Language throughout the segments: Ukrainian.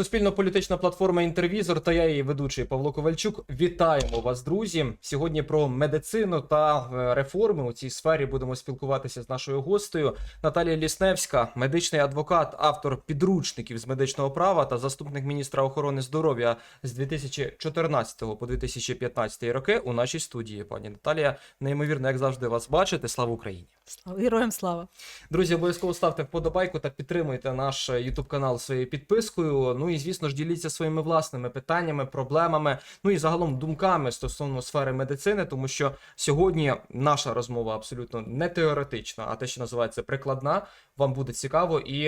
Суспільно-політична платформа Інтервізор та я її ведучий Павло Ковальчук. Вітаємо вас, друзі. Сьогодні про медицину та е, реформи у цій сфері будемо спілкуватися з нашою гостею Наталія Лісневська, медичний адвокат, автор підручників з медичного права та заступник міністра охорони здоров'я з 2014 по 2015 роки. У нашій студії. Пані Наталія, неймовірно, як завжди, вас бачити. Слава Україні! Слава героям слава. Друзі, обов'язково ставте вподобайку та підтримуйте наш YouTube канал своєю підпискою. Ну і звісно ж діліться своїми власними питаннями, проблемами, ну і загалом думками стосовно сфери медицини, тому що сьогодні наша розмова абсолютно не теоретична, а те, що називається прикладна. Вам буде цікаво, і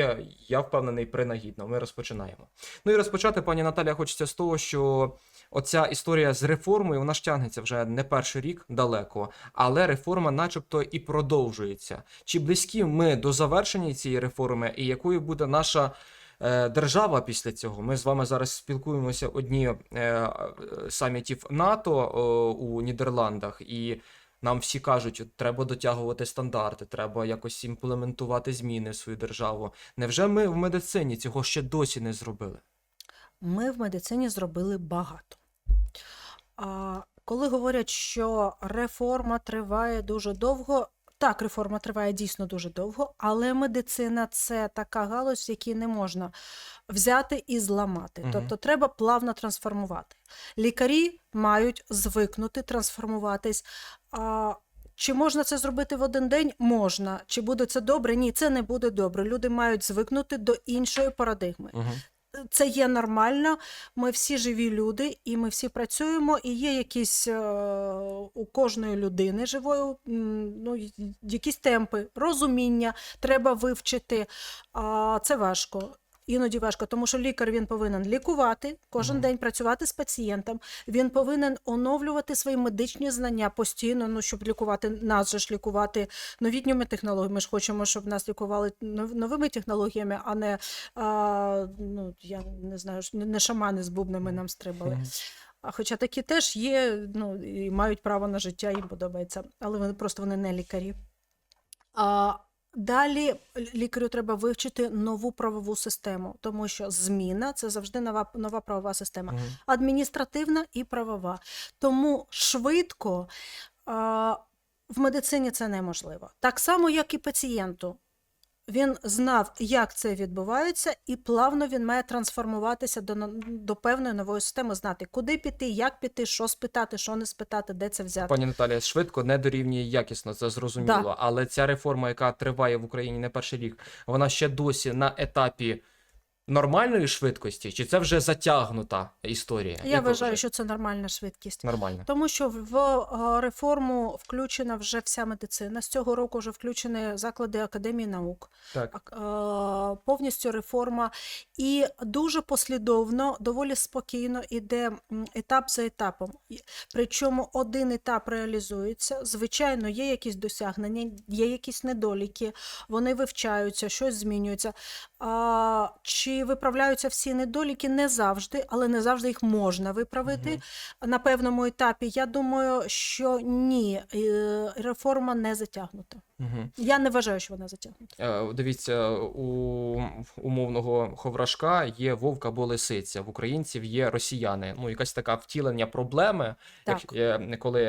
я впевнений принагідно. Ми розпочинаємо. Ну і розпочати, пані Наталя, хочеться з того, що оця історія з реформою вона ж тягнеться вже не перший рік далеко, але реформа, начебто, і продовжується. Чи близькі ми до завершення цієї реформи, і якою буде наша е, держава після цього? Ми з вами зараз спілкуємося одні е, самітів НАТО е, у Нідерландах і. Нам всі кажуть, треба дотягувати стандарти, треба якось імплементувати зміни в свою державу. Невже ми в медицині цього ще досі не зробили? Ми в медицині зробили багато. Коли говорять, що реформа триває дуже довго, так, реформа триває дійсно дуже довго, але медицина це така галузь, в якій не можна взяти і зламати. Мгм. Тобто треба плавно трансформувати. Лікарі мають звикнути трансформуватись. А, чи можна це зробити в один день? Можна. Чи буде це добре? Ні, це не буде добре. Люди мають звикнути до іншої парадигми. Угу. Це є нормально. Ми всі живі люди, і ми всі працюємо. І є якісь е, у кожної людини живої, ну, якісь темпи, розуміння треба вивчити. А це важко. Іноді важко, тому що лікар він повинен лікувати кожен Мгм. день працювати з пацієнтом. Він повинен оновлювати свої медичні знання постійно. Ну щоб лікувати нас же ж лікувати новітніми технологіями. Ми ж хочемо, щоб нас лікували нов- новими технологіями, а не а, ну я не знаю, не шамани з бубнами нам стрибали. А хоча такі теж є, ну і мають право на життя, їм подобається, але вони просто вони не лікарі. А, далі лікарю треба вивчити нову правову систему, тому що зміна це завжди нова, нова правова система адміністративна і правова. Тому швидко а, в медицині це неможливо. Так само, як і пацієнту. Він знав, як це відбувається, і плавно він має трансформуватися до, до певної нової системи, знати, куди піти, як піти, що спитати, що не спитати, де це взяти. Пані Наталія, швидко не дорівнює якісно, це зрозуміло. Да. Але ця реформа, яка триває в Україні не перший рік, вона ще досі на етапі нормальної швидкості, чи це вже затягнута історія? Я Як вважаю, що це нормальна швидкість. нормально. Тому що в е, реформу включена вже вся медицина. З цього року вже включені заклади Академії наук. Так. Е, повністю реформа. І дуже послідовно, доволі спокійно іде м, етап за етапом. Причому один етап реалізується. Звичайно, є якісь досягнення, є якісь недоліки, вони вивчаються, щось змінюється. А, чи виправляються всі недоліки? Не завжди, але не завжди їх можна виправити. На певному етапі я думаю, що ні, е, реформа не затягнута. Угу. Я не вважаю, що вона затягнута. Е, Дивіться, у умовного ховрашка є вовк або лисиця. В українців є росіяни. Ну, якась така втілення проблеми, Так. як, е, коли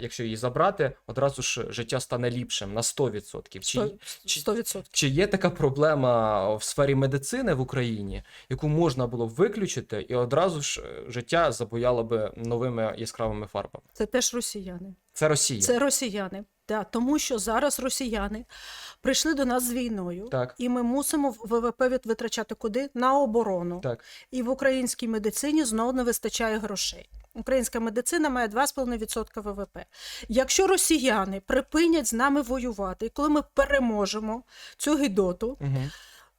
якщо її забрати, одразу ж життя стане ліпшим на 100%. Чи, Сто- чи, 100%. чи є така проблема в сфері медицини в Україні, яку можна було б виключити, і одразу ж е, життя забояло би новими яскравими фарбами? Це теж росіяни. Це Росія. Це росіяни. Да, тому що зараз росіяни прийшли до нас з війною, Так. і ми мусимо ВВП витрачати куди? На оборону. Так. І в українській медицині знову не вистачає грошей. Українська медицина має 2,5% ВВП. Якщо росіяни припинять з нами воювати, і коли ми переможемо цю гідоту, Угу.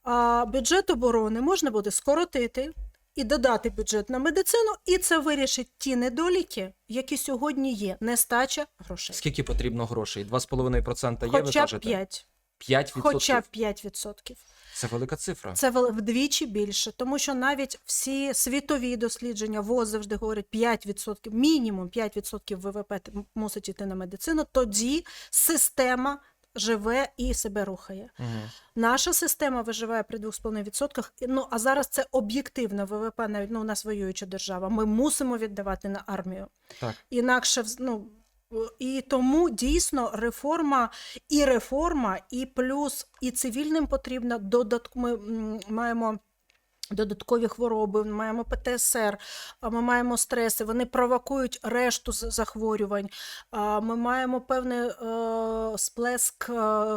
а бюджет оборони можна буде скоротити і додати бюджет на медицину, і це вирішить ті недоліки, які сьогодні є. Нестача грошей. Скільки потрібно грошей? 2,5% є, ви Хоча б кажете? 5. 5%? Хоча б 5%. Це велика цифра. Це вдвічі більше, тому що навіть всі світові дослідження ВОЗ завжди говорять 5%, мінімум 5% ВВП мусить іти на медицину. Тоді система живе і себе рухає. Угу. Наша система виживає при 2,5%. І, Ну а зараз це об'єктивно ВВП, навіть ну, у нас воююча держава. Ми мусимо віддавати на армію. Так. Інакше ну. І тому дійсно реформа і реформа, і плюс і цивільним потрібно додатку. Ми маємо додаткові хвороби, ми маємо ПТСР, ми маємо стреси. Вони провокують решту захворювань. Ми маємо певний е, сплеск е,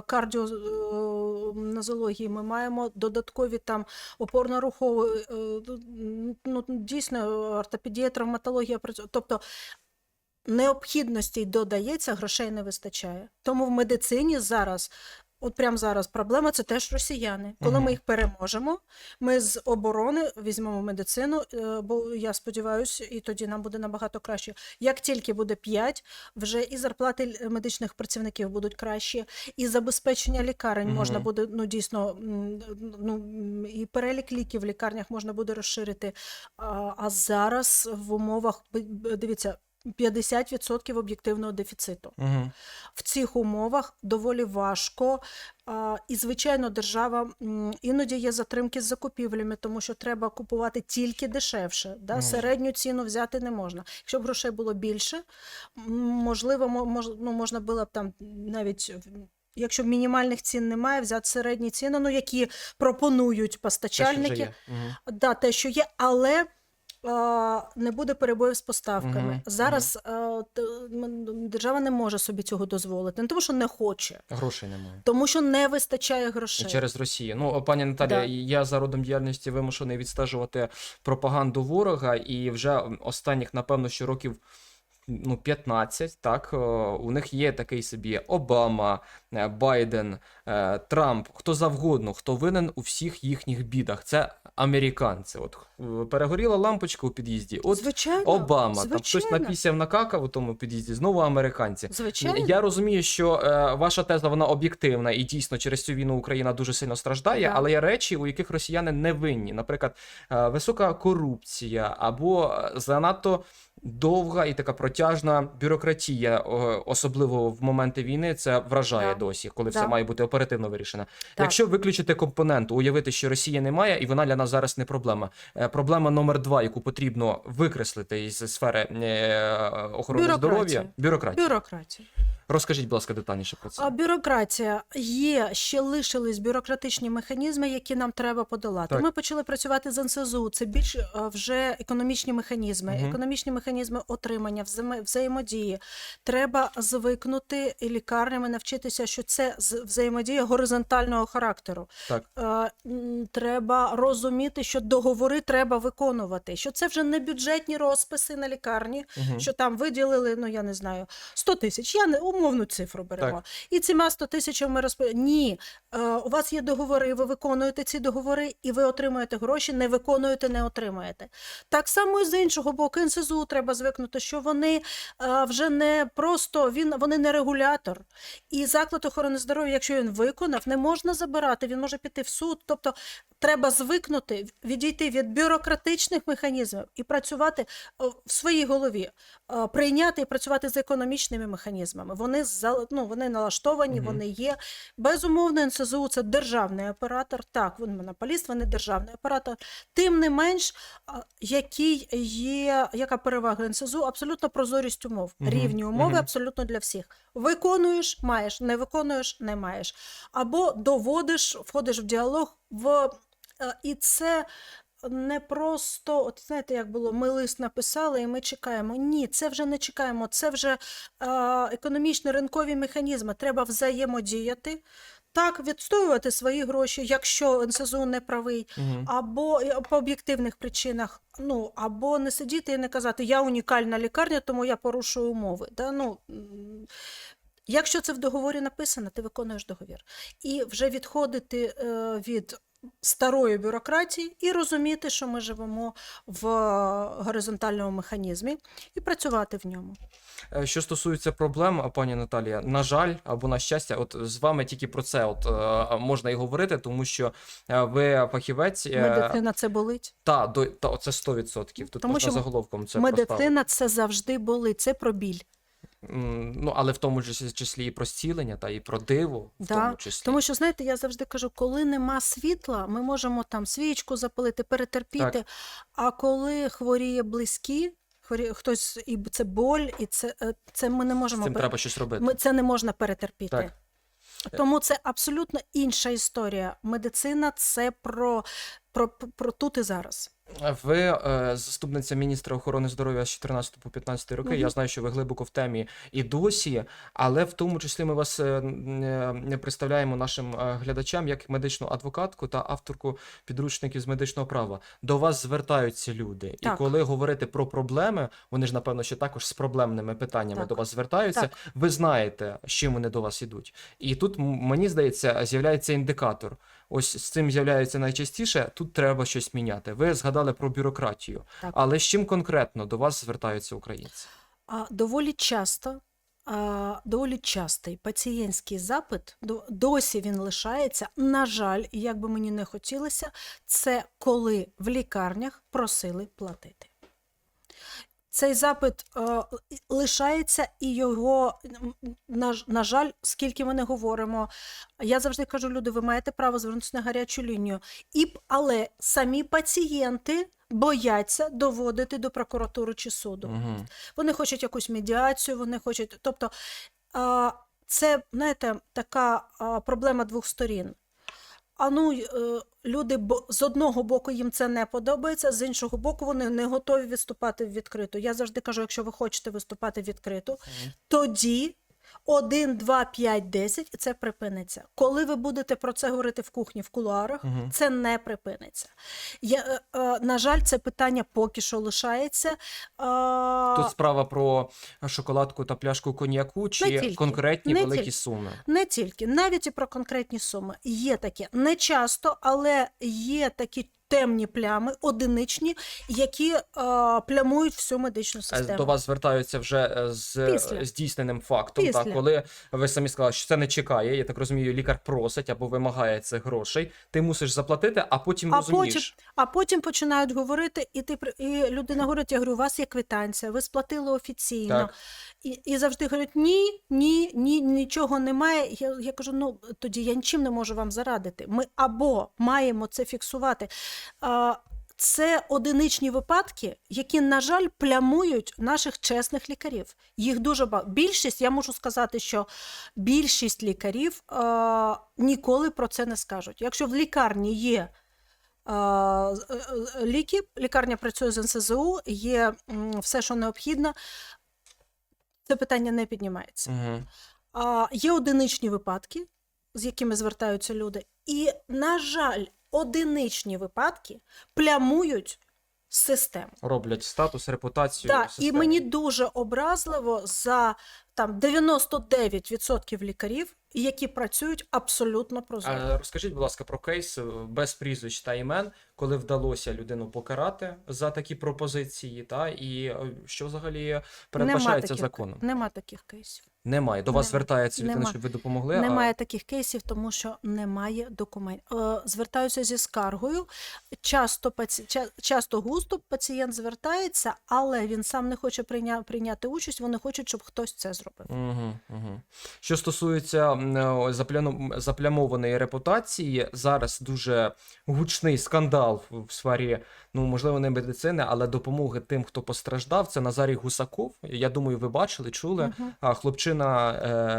кардіонозології, ми маємо додаткові там опорно-рухові, е, ну, дійсно ортопедія, травматологія. Тобто необхідностей додається, грошей не вистачає. Тому в медицині зараз. От прямо зараз проблема це теж росіяни. Коли ми їх переможемо, ми з оборони візьмемо медицину, е, бо я сподіваюся, і тоді нам буде набагато краще. Як тільки буде 5, вже і зарплати медичних працівників будуть кращі, і забезпечення лікарень можна буде ну дійсно ну і перелік ліків в лікарнях можна буде розширити. А, зараз в умовах дивіться. 50% об'єктивного дефіциту. Угу. В цих умовах доволі важко. І, звичайно, держава іноді є затримки з закупівлями, тому що треба купувати тільки дешевше. Да? Середню ціну взяти не можна. Якщо б грошей було більше, можливо, мож, ну, можна було б там навіть. Якщо мінімальних цін немає, взяти середні ціни, ну які пропонують постачальники, Угу. Да, те, що є, але не буде перебоїв з поставками. Угу, Зараз угу. держава не може собі цього дозволити, не тому що не хоче, Грошей немає. тому що не вистачає грошей. Через Росію. Ну, пані Наталія, Да. я за родом діяльності вимушений відстежувати пропаганду ворога, і вже останніх, напевно, що років. Ну, 15, так, е, у них є такий собі Обама, е, Байден, е, Трамп, хто завгодно, хто винен у всіх їхніх бідах. Це американці. От перегоріла лампочка у під'їзді. От звичайно, Обама, там хтось звичайно. напісяв накакав у тому під'їзді, знову американці. Звичайно. Я розумію, що ваша теза вона об'єктивна і дійсно через цю війну Україна дуже сильно страждає, Так. але є речі, у яких росіяни не винні. Наприклад, висока корупція або занадто довга і така протяжна бюрократія, особливо в моменти війни, це вражає Да. досі, коли Да. все має бути оперативно вирішено. Так. Якщо виключити компоненту, уявити, що Росії немає, і вона для нас зараз не проблема. Е, Проблема номер два, яку потрібно викреслити із сфери е, охорони Бюрократія. здоров'я, бюрократія. Бюрократія. Розкажіть, будь ласка, детальніше про це. А бюрократія є, ще лишились бюрократичні механізми, які нам треба подолати. Так. Ми почали працювати з НСЗУ. Це більш е, вже економічні механізми, Мгм. економічні механізми отримання, взаємо- взаємодії. Треба звикнути і лікарнями навчитися, що це з- взаємодія горизонтального характеру. Так. Е, м, Треба розуміти, що договори треба виконувати, що це вже не бюджетні розписи на лікарні, Мгм. що там виділили, ну я не знаю, 100 тисяч. Я не умовну цифру беремо. І цими 100 тисячами розп... Ні, е, у вас є договори, ви виконуєте ці договори, і ви отримуєте гроші, не виконуєте, не отримаєте. Так само і з іншого боку, НСЗУ треба звикнути, що вони е, вже не просто він, вони не регулятор. І заклад охорони здоров'я, якщо він виконав, не можна забирати, він може піти в суд. Тобто треба звикнути, відійти від бюрократичних механізмів і працювати в своїй голові, прийняти і працювати з економічними механізмами. Вони за- ну, вони налаштовані, Мгм. вони є. Безумовно, НСЗУ це державний оператор. Так, він монополіст, вони державний оператор. Тим не менш, який є, яка перевага НСЗУ? Абсолютно прозорість умов, Мгм, рівні умови мгм. абсолютно для всіх. Виконуєш, маєш, не виконуєш, не маєш. Або доводиш, входиш в діалог в і це. Не просто, от знаєте, як було, ми лист написали і ми чекаємо. Ні, це вже не чекаємо. Це вже е, економічно ринкові механізми. Треба взаємодіяти. Так, відстоювати свої гроші, якщо НСЗУ не правий, або е, по об'єктивних причинах, ну або не сидіти і не казати, я унікальна лікарня, тому я порушую умови. Да? Ну, якщо це в договорі написано, ти виконуєш договір. І вже відходити е, від старої бюрократії і розуміти, що ми живемо в горизонтальному механізмі, і працювати в ньому. Е, Що стосується проблем, пані Наталія, на жаль, або на щастя, от з вами тільки про це от е, можна і говорити, тому що е, ви фахівець. е, Медицина це болить. Та, до, та, це 100%. Тут Тому можна що заголовком це. Медицина це завжди болить, це про біль. Ну, але в тому ж числі і про зцілення, та і про диво, в Да, тому числі. Тому що, знаєте, я завжди кажу, коли нема світла, ми можемо там свічку запалити, перетерпіти. Так. А коли хворіє близькі, хворіє хтось, і це боль, і це, е, це ми не З можемо цим пер- треба щось робити. ми, це не можна перетерпіти. Так. Тому це абсолютно інша історія. Медицина це про, про, про тут і зараз. Ви е, заступниця міністра охорони здоров'я з 14 по 15 роки. Мгм. Я знаю, що ви глибоко в темі і досі, але в тому числі ми вас е, не представляємо нашим е, глядачам як медичну адвокатку та авторку підручників з медичного права. До вас звертаються люди, і коли говорити про проблеми, вони ж напевно ще також з проблемними питаннями Так. до вас звертаються. Так. Ви знаєте, з чим вони до вас ідуть. І тут мені здається, з'являється індикатор. Ось з цим з'являється найчастіше. Тут треба щось міняти. Ви згадали про бюрократію, Так. але з чим конкретно до вас звертаються українці? А доволі часто, а, доволі частий пацієнтський запит, до- досі він лишається. На жаль, як би мені не хотілося, це коли в лікарнях просили платити. Цей запит е, лишається, і його, на, на жаль, скільки ми не говоримо. Я завжди кажу, люди, ви маєте право звернутися на гарячу лінію. І, але самі пацієнти бояться доводити до прокуратури чи суду. Угу. Вони хочуть якусь медіацію, вони хочуть. Тобто, це, знаєте, така проблема двох сторін. А ну, е, люди з одного боку їм це не подобається, з іншого боку, вони не готові виступати відкрито. Я завжди кажу, якщо ви хочете виступати відкрито, тоді 1, 2, 5, 10 і це припиниться. Коли ви будете про це говорити в кухні, в кулуарах, Мгм. це не припиниться. Я, е, е, на жаль, це питання поки що лишається. А, Тут справа про шоколадку та пляшку коньяку чи Не тільки. конкретні Не великі тільки. суми. Не тільки, навіть і про конкретні суми. Є такі. Не часто, але є такі темні плями, одиничні, які е, плямують всю медичну Е, систему. До вас звертаються вже е, з Після. здійсненим фактом. Після. Так, коли ви самі сказали, що це не чекає, я так розумію, лікар просить або вимагає цих грошей. Ти мусиш заплатити, а потім А розумієш. потім, а потім починають говорити, і ти і людина говорить: я говорю, у вас є квитанція, ви сплатили офіційно. Так. І, і завжди говорять: ні, ні, ні, нічого немає. Я, я кажу: ну тоді я нічим не можу вам зарадити. Ми або маємо це фіксувати. Це одиничні випадки, які, на жаль, плямують наших чесних лікарів. Їх дуже багато. Більшість, я можу сказати, що більшість лікарів е, ніколи про це не скажуть. Якщо в лікарні є е, е, ліки, лікарня працює з НСЗУ, є все, що необхідно, це питання не піднімається. Угу. А, є одиничні випадки, з якими звертаються люди, і, на жаль, одиничні випадки плямують систему. Роблять статус, репутацію. Так, і мені дуже образливо за там 99% лікарів, які працюють абсолютно прозоро. А розкажіть, будь ласка, про кейс е, без прізвищ та імен, коли вдалося людину покарати за такі пропозиції, та і е, що взагалі передбачається таких, законом? Нема таких кейсів. Немає. До вас Нема. звертається людина, Нема. щоб ви допомогли. Немає таких кейсів, тому що немає документів. Е, Звертаються зі скаргою. Часто, паці... часто густо пацієнт звертається, але він сам не хоче прийня... прийняти участь. Вони хочуть, щоб хтось це зробив. Угу, угу. Що стосується заплямованої репутації, зараз дуже гучний скандал в сфері, ну можливо, не медицини, але допомоги тим, хто постраждав. Це Назарій Гусаков. Я думаю, ви бачили, чули. А хлопчина,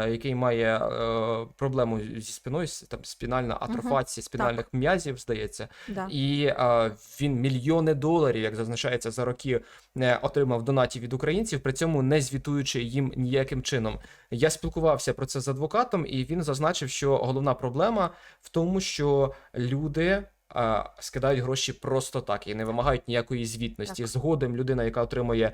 е, який має е, проблему зі спиною, там спінальна атрофація спінальних м'язів, здається, Да. і е, він мільйони доларів, як зазначається за роки, е, отримав донатів від українців, при цьому не звітуючи їм ніяким чином. Я спілкувався про це з адвокатом, і він зазначив, що головна проблема в тому, що люди. Скидають гроші просто так і не вимагають ніякої звітності. Так. Згодом людина, яка отримує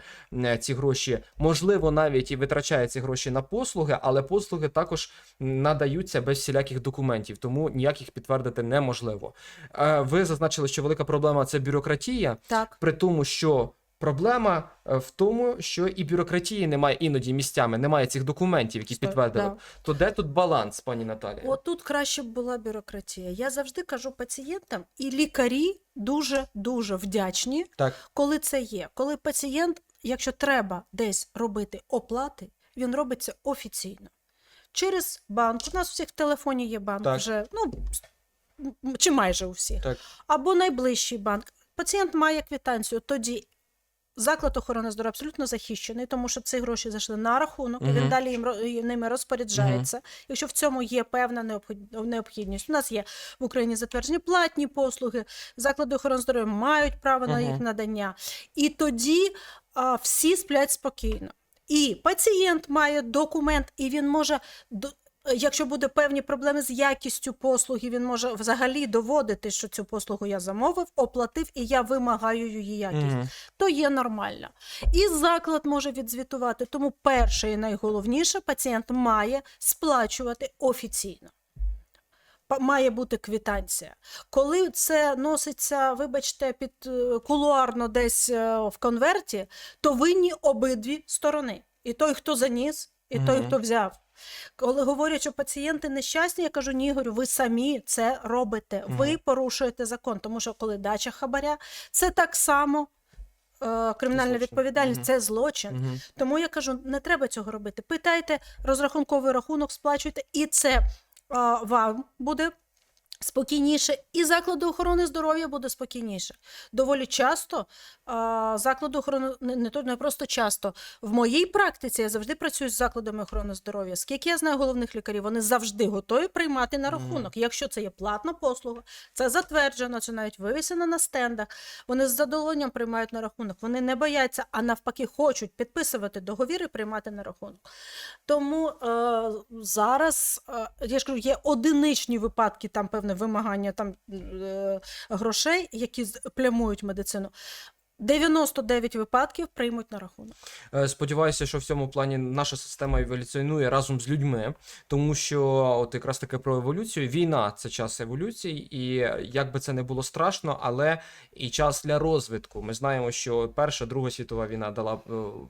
ці гроші, можливо, навіть і витрачає ці гроші на послуги, але послуги також надаються без всіляких документів, тому ніяких підтвердити неможливо. Е, Ви зазначили, що велика проблема це бюрократія, Так. при тому, що проблема е, в тому, що і бюрократії немає іноді місцями, немає цих документів, які Сто- підтвердили. да. То де тут баланс, пані Наталія? Отут краще б була бюрократія. Я завжди кажу пацієнтам, і лікарі дуже дуже вдячні, Так, коли це є. Коли пацієнт, якщо треба десь робити оплати, він робиться офіційно. Через банк. У нас у всіх в телефоні є банк Так. вже, ну, чи майже у всіх. Так. Або найближчий банк. Пацієнт має квитанцію, тоді заклад охорони здоров'я абсолютно захищений, тому що ці гроші зайшли на рахунок, і він далі їм ними розпоряджається. Якщо в цьому є певна необхід- необхідність. У нас є в Україні затверджені платні послуги, заклади охорони здоров'я мають право на їх надання. І тоді а, всі сплять спокійно. І пацієнт має документ, і він може. До- Якщо буде певні проблеми з якістю послуги, він може взагалі доводити, що цю послугу я замовив, оплатив і я вимагаю її якість. Мгм. То є нормально. І заклад може відзвітувати. Тому перше і найголовніше пацієнт має сплачувати офіційно. Має бути квитанція. Коли це носиться, вибачте, під е, кулуарно десь е, в конверті, то винні обидві сторони. І той, хто заніс, і той, хто взяв. Коли говорять, що пацієнти нещасні, я кажу, ні, говорю, ви самі це робите. Ви угу. порушуєте закон, тому що коли дача хабаря, це так само е, кримінальна відповідальність, угу. це злочин. Угу. Тому я кажу, не треба цього робити. Питайте, розрахунковий рахунок сплачуйте, і це а, вам буде спокійніше, і закладу охорони здоров'я буде спокійніше. Доволі часто а, заклади охорони не, не, то- не просто часто. В моїй практиці я завжди працюю з закладами охорони здоров'я. Скільки я знаю головних лікарів, вони завжди готові приймати на рахунок. Якщо це є платна послуга, це затверджено, це навіть вивісено на стендах. Вони з задоволенням приймають на рахунок. Вони не бояться, а навпаки, хочуть підписувати договір і приймати на рахунок. Тому е, зараз е, я ж кажу, є одиничні випадки, там певне вимагання там е, грошей, які плямують медицину. 99 випадків приймуть на рахунок. Е, Сподіваюся, що в цьому плані наша система еволюціонує разом з людьми, тому що от якраз таки про еволюцію. Війна це час еволюції, і як би це не було страшно, але і час для розвитку. Ми знаємо, що Перша, Друга світова війна дала е,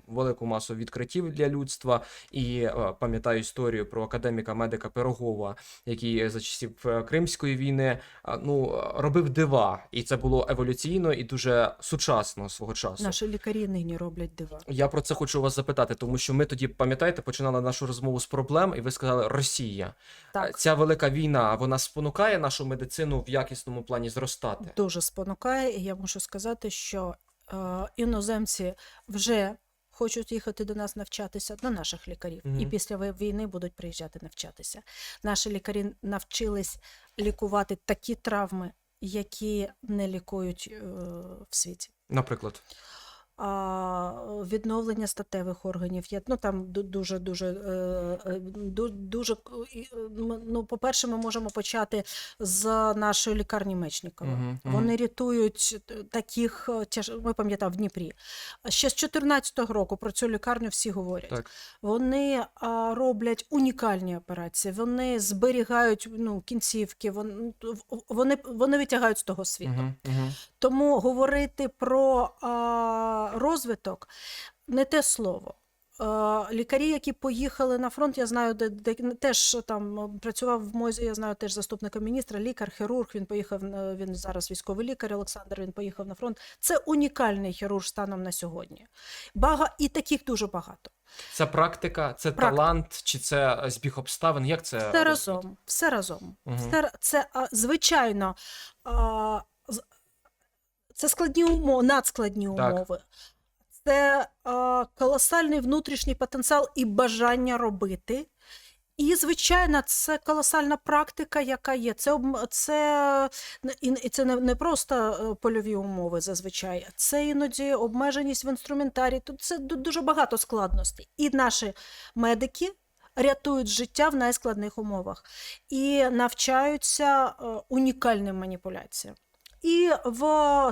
велику масу відкриттів для людства. І е, пам'ятаю історію про академіка медика Пирогова, який за часів Кримської війни ну робив дива, і це було еволюційно і дуже сучасно свого часу. Наші лікарі нині роблять дива. Я про це хочу вас запитати, тому що ми тоді, пам'ятаєте, починали нашу розмову з проблем, і ви сказали Росія. Так. Ця велика війна вона спонукає нашу медицину в якісному плані зростати. дуже спонукає, і я мушу сказати, що е, іноземці вже хочуть їхати до нас навчатися, до наших лікарів, і після війни будуть приїжджати навчатися. Наші лікарі навчились лікувати такі травми, які не лікують е, в світі. Наприклад, відновлення статевих органів є ну там дуже дуже е, е, ду- дуже ну, по-перше, ми можемо почати з нашої лікарні Мечникова. Мгм. Вони рятують таких е. Ми пам'ятаємо в Дніпрі. Ще з 14-го року про цю лікарню всі говорять. так. Вони роблять унікальні операції, вони зберігають ну, кінцівки, вони, вони, вони витягають з того світу. Угу, угу. Тому говорити про розвиток не те слово. Лікарі, які поїхали на фронт, я знаю, де, де теж там працював в МОЗі, я знаю теж заступника міністра, лікар, хірург. Він поїхав на- він зараз військовий лікар. Олександр. Він поїхав на фронт. Це унікальний хірург станом на сьогодні. Бага і таких дуже багато. Це практика, це Практика. талант, чи це збіг обставин? Як це Все разом, все разом. Мгм. Все, це звичайно, це складні умови, надскладні Так. умови. Це а, колосальний внутрішній потенціал і бажання робити. І, звичайно, це колосальна практика, яка є. Це, це, і, це не, не просто е, польові умови зазвичай, це іноді обмеженість в інструментарії. Тут це дуже багато складностей. І наші медики рятують життя в найскладних умовах і навчаються е, унікальним маніпуляціям. І в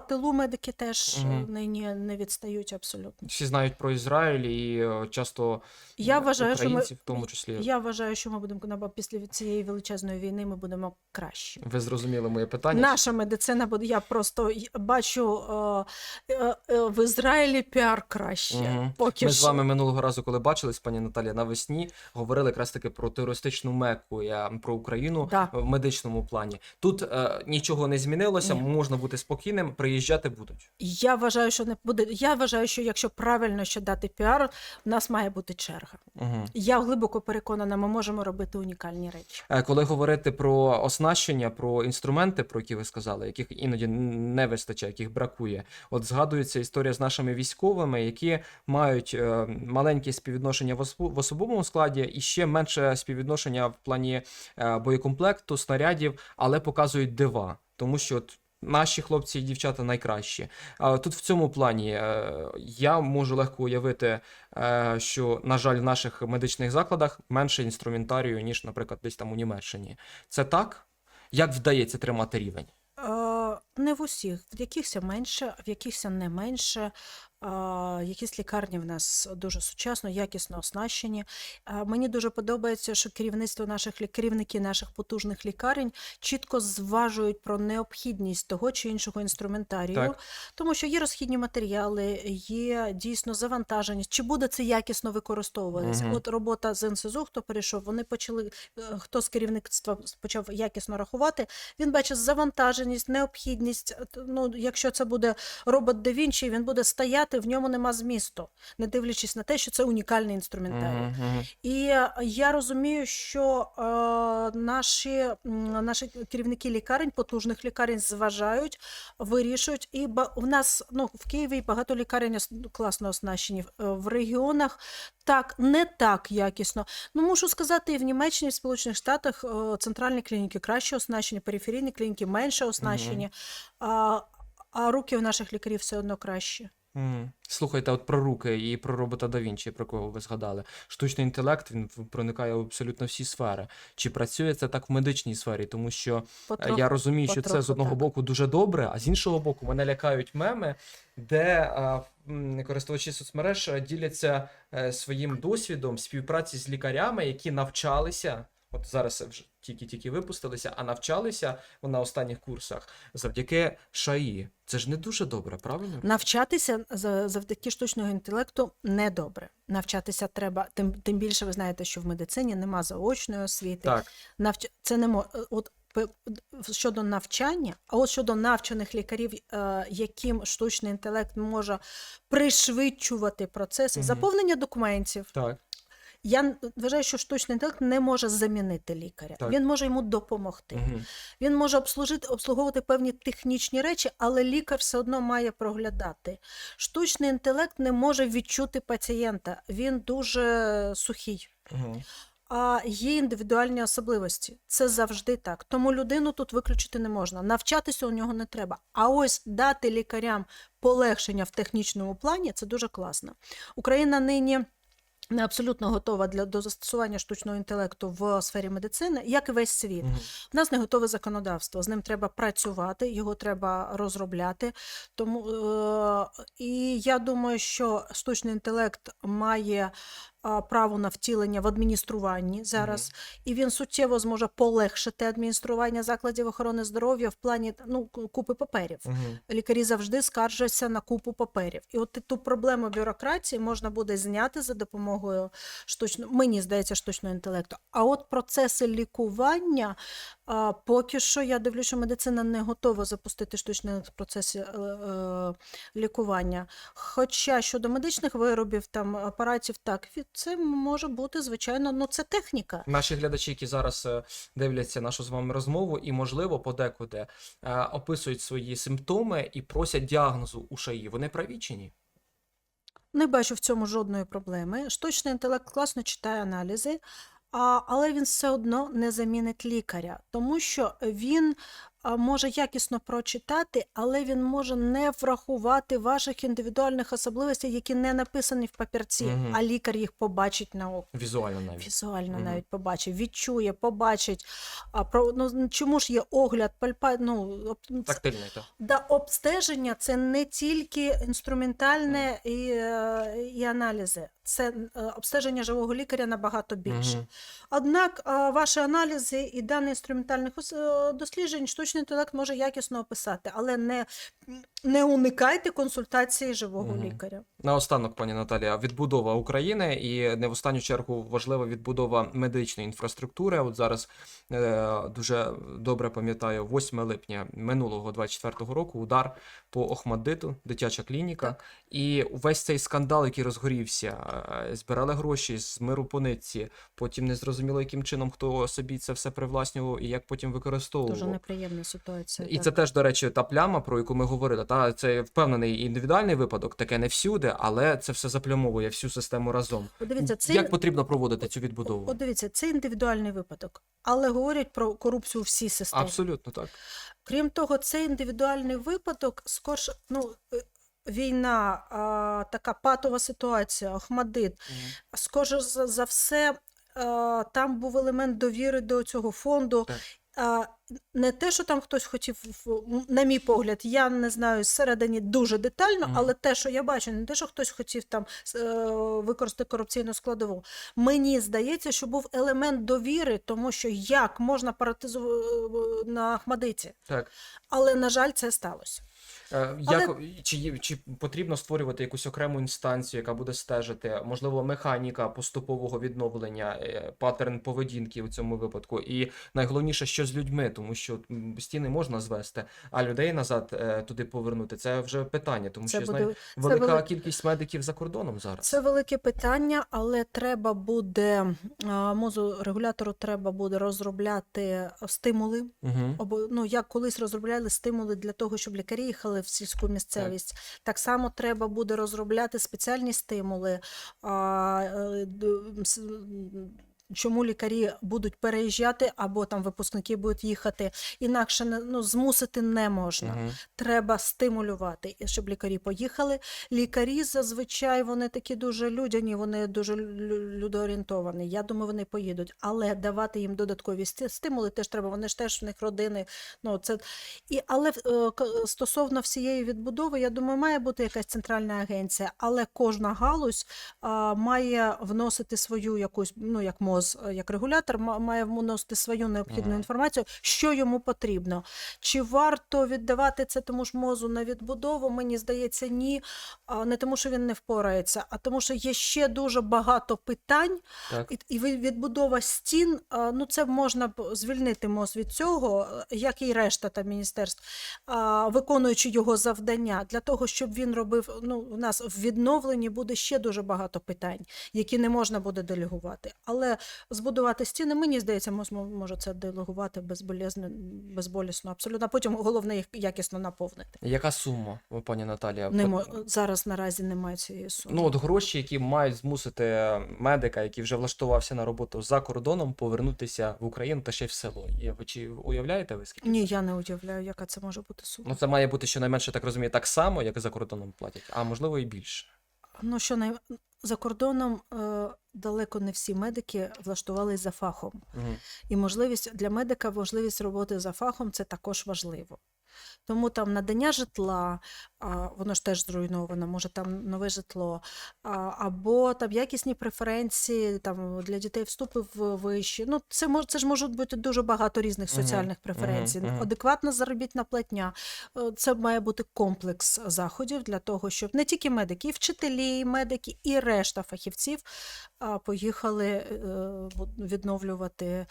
тилу медики теж е, Мгм. нині не відстають абсолютно. Всі знають про Ізраїль і е, часто Я е, вважаю, що ми українці в тому числі. я вважаю, що ми будемо набагато- після цієї величезної війни ми будемо краще. Ви зрозуміли моє питання. Наша медицина буде. Я просто й- бачу е, е, е, в Ізраїлі піар краще. Мгм. Поки Ми що. з вами минулого разу, коли бачились, пані Наталія, навесні говорили якраз таки про терористичну мекку, я про Україну Да. в медичному плані. Тут е, нічого не змінилося, Ні. Можна бути спокійним, приїжджати будуть. Я вважаю, що не буде. Я вважаю, що якщо правильно ще дати піар, в нас має бути черга. Угу. Я глибоко переконана, ми можемо робити унікальні речі. Е, Коли говорити про оснащення, про інструменти, про які ви сказали, яких іноді не вистачає, яких бракує, от згадується історія з нашими військовими, які мають е, маленьке співвідношення в осо- особовому складі і ще менше співвідношення в плані е, боєкомплекту, снарядів, але показують дива, тому що от Наші хлопці і дівчата найкращі. А тут в цьому плані е, я можу легко уявити, е, що, на жаль, в наших медичних закладах менше інструментарію, ніж, наприклад, десь там у Німеччині. Це так? Як вдається тримати рівень? Е, Не в усіх, в якихось менше, в якихось не менше. Якісь лікарні в нас дуже сучасно, якісно оснащені. Мені дуже подобається, що керівництво наших керівники наших потужних лікарень чітко зважують про необхідність того чи іншого інструментарію, Так. тому що є розхідні матеріали, є дійсно завантаженість. Чи буде це якісно використовуватися? Мгм. От робота з НСЗУ, хто перейшов, вони почали, е, хто з керівництва почав якісно рахувати, він бачить завантаженість, необхідність. Ну, якщо це буде робот да Вінчі, він буде стояти, в ньому нема змісту, не дивлячись на те, що це унікальний інструментарій. Мгм, мгм. І я розумію, що е, наші, наші керівники лікарень, потужних лікарень зважають, вирішують. І ба- в нас ну, в Києві багато лікарень класно оснащені. Е, В регіонах так, не так якісно. Ну, мушу сказати, і в Німеччині, і в Сполучених Штатах е, центральні клініки краще оснащені, периферійні клініки менше оснащені, а, а руки у наших лікарів все одно краще. Мгм. Слухайте, от про руки і про робота да Вінчі, про кого ви згадали. Штучний інтелект він проникає в абсолютно всі сфери. Чи працює це так в медичній сфері? Тому що е, Потроху. я розумію, що це з одного так. боку дуже добре, а з іншого боку, мене лякають меми, де а, м, користувачі соцмереж е, діляться е, своїм досвідом співпраці з лікарями, які навчалися. От зараз вже тільки-тільки випустилися, а навчалися на останніх курсах завдяки ШАІ. Це ж не дуже добре, правильно? Навчатися за- завдяки штучного інтелекту недобре. Навчатися треба, тим, тим більше ви знаєте, що в медицині нема заочної освіти. Так. Навч... Це не мо... е, от щодо навчання, а от щодо навчених лікарів, е, яким штучний інтелект може пришвидшувати процеси Мгм. заповнення документів. Так. Я вважаю, що штучний інтелект не може замінити лікаря. Так. Він може йому допомогти. Мгм. Він може обслужити, обслуговувати певні технічні речі, але лікар все одно має проглядати. Штучний інтелект не може відчути пацієнта. Він дуже сухий. Мгм. А є індивідуальні особливості. Це завжди так. Тому людину тут виключити не можна. Навчатися у нього не треба. А ось дати лікарям полегшення в технічному плані це дуже класно. Україна нині. Не абсолютно готова для до застосування штучного інтелекту в сфері медицини, як і весь світ. У нас не готове законодавство. З ним треба працювати, його треба розробляти. Тому е, і я думаю, що штучний інтелект має право на втілення в адмініструванні зараз, і він суттєво зможе полегшити адміністрування закладів охорони здоров'я в плані ну купи паперів. Мгм. Лікарі завжди скаржаться на купу паперів. І от ту проблему бюрократії можна буде зняти за допомогою штучного, мені здається, штучного інтелекту. А от процеси лікування, а, поки що я дивлюся, що медицина не готова запустити штучні процеси е, е, лікування. Хоча щодо медичних виробів, там апаратів, так це може бути звичайно, ну це техніка. Наші глядачі, які зараз е, дивляться нашу з вами розмову, і, можливо, подекуди описують свої симптоми і просять діагнозу у ШАІ. Вони праві чи ні? Не бачу в цьому жодної проблеми. Штучний інтелект класно читає аналізи, але він все одно не замінить лікаря, тому що він може якісно прочитати, але він може не врахувати ваших індивідуальних особливостей, які не написані в папірці, Мгм. а лікар їх побачить на око. Візуально навіть. Візуально Мгм. навіть побачить, відчує, побачить. А про ну чому ж є огляд, пальпа, ну об- Тактильний, так. Да, обстеження це не тільки інструментальне і, е, і аналізи. Це е, обстеження живого лікаря набагато більше. Мгм. Однак ваші аналізи і дані інструментальних е, досліджень штучний інтелект може якісно описати, але не, не уникайте консультації живого Мгм. лікаря. Наостанок, пані Наталія, відбудова України і не в останню чергу важлива відбудова медичної інфраструктури. От зараз е, дуже добре пам'ятаю, 8 липня минулого 24-го року удар по Охмаддиту, дитяча клініка. Так. І увесь цей скандал, який розгорівся, е, збирали гроші з миру по нитці, потім не зрозуміло, яким чином хто собі це все привласнював і як потім використовував. Дуже неприємна ситуація. І так. це теж, до речі, та пляма, про яку ми говорили. Та це впевнений індивідуальний випадок, таке не всюди, але це все заплямовує всю систему разом. От Дивіться, це Як потрібно проводити цю відбудову? От дивіться, це індивідуальний випадок, але говорять про корупцію у всій системі. Абсолютно так. Крім того, це індивідуальний випадок, скорше, ну, е, війна, а, така патова ситуація, Охмадит. Скорше за, за все, а, там був елемент довіри до цього фонду. Так. А, не те, що там хтось хотів, на мій погляд, я не знаю зсередині дуже детально, mm. але те, що я бачу, не те, що хтось хотів там е, використати корупційну складову. Мені здається, що був елемент довіри, тому що як можна паратизувати на Ахмадиті. Так. Але, на жаль, це сталося. Е, Як, чи, чи потрібно створювати якусь окрему інстанцію, яка буде стежити, можливо, механіка поступового відновлення, е, паттерн поведінки у цьому випадку, і найголовніше, що з людьми, тому що стіни можна звести, а людей назад е, туди повернути це вже питання, тому Це що я знаю, буде це велика вели- кількість медиків за кордоном зараз. Це велике питання, але треба буде мозу регулятору треба буде розробляти стимули. Угу. Або ну як колись розробляли стимули для того, щоб лікарі їхали в сільську місцевість. Так, само треба буде розробляти спеціальні стимули. А, е, Чому лікарі будуть переїжджати або там випускники будуть їхати, інакше ну змусити не можна. Угу. Треба стимулювати, щоб лікарі поїхали. Лікарі зазвичай вони такі дуже людяні, вони дуже людоорієнтовані. Я думаю, вони поїдуть, але давати їм додаткові стимули теж треба. Вони ж теж в них родини. Ну це і але е, стосовно всієї відбудови, я думаю, має бути якась центральна агенція, але кожна галузь а, має вносити свою якусь, ну як МОЗ, е, як регулятор, ма- має вносити свою необхідну інформацію, що йому потрібно. Чи варто віддавати це тому ж мозу на відбудову? Мені здається, ні. Не тому, що він не впорається, а тому, що є ще дуже багато питань, Так. і, відбудова стін. Ну, це можна б звільнити МОЗ від цього, е, як і решта там міністерств, виконуючи його завдання для того, щоб він робив. Ну, у нас в відновленні буде ще дуже багато питань, які не можна буде делегувати. Але збудувати стіни, мені здається, може це делегувати безболісно, абсолютно. А потім головне їх якісно наповнити. Яка сума, пані Наталія? Не Пот- мо... зараз наразі немає цієї суми. Ну, от гроші, які мають змусити медика, який вже влаштувався на роботу за кордоном, повернутися в Україну та ще й в село. І ви чи уявляєте ви скільки? Ні, я не уявляю, яка це може бути сума. Ну, це має бути щонайменше, так розумію, так само, як і за кордоном платять, а можливо і більше. Ну що най... за кордоном е, далеко не всі медики влаштувалися за фахом. Угу. І можливість для медика можливість роботи за фахом це також важливо. Тому там надання житла, воно ж теж зруйновано, може там нове житло, або там якісні преференції там, для дітей вступи в вищі. Ну, це, мож, це ж можуть бути дуже багато різних соціальних преференцій. мгм. Адекватна заробітна платня. Е, Це має бути комплекс заходів для того, щоб не тільки медики, і вчителі, і медики, і решта фахівців поїхали е, відновлювати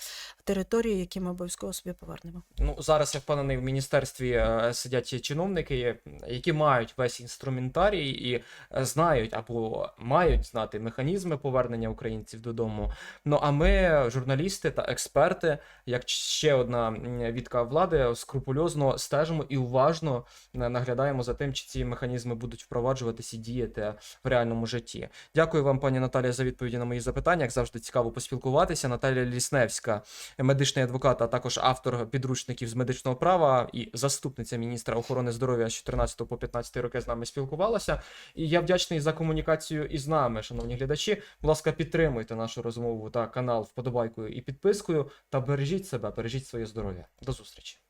території, які ми обов'язково собі повернемо. Ну, зараз я впевнений, в міністерстві е, сидять чиновники, які мають весь інструментарій і е, знають або мають знати механізми повернення українців додому. Ну а ми, журналісти та експерти, як ще одна відка влади, скрупульозно стежимо і уважно е, наглядаємо за тим, чи ці механізми будуть впроваджуватися і діяти в реальному житті. Дякую вам, пані Наталія, за відповіді на мої запитання. Як завжди, цікаво поспілкуватися. Наталія Лісневська, медичний адвокат, а також автор підручників з медичного права і заступниця міністра охорони здоров'я з 14 по 15 роки з нами спілкувалася. І я вдячний за комунікацію із нами, шановні глядачі. Будь ласка, підтримуйте нашу розмову та канал вподобайкою і підпискою. Та бережіть себе, бережіть своє здоров'я. До зустрічі.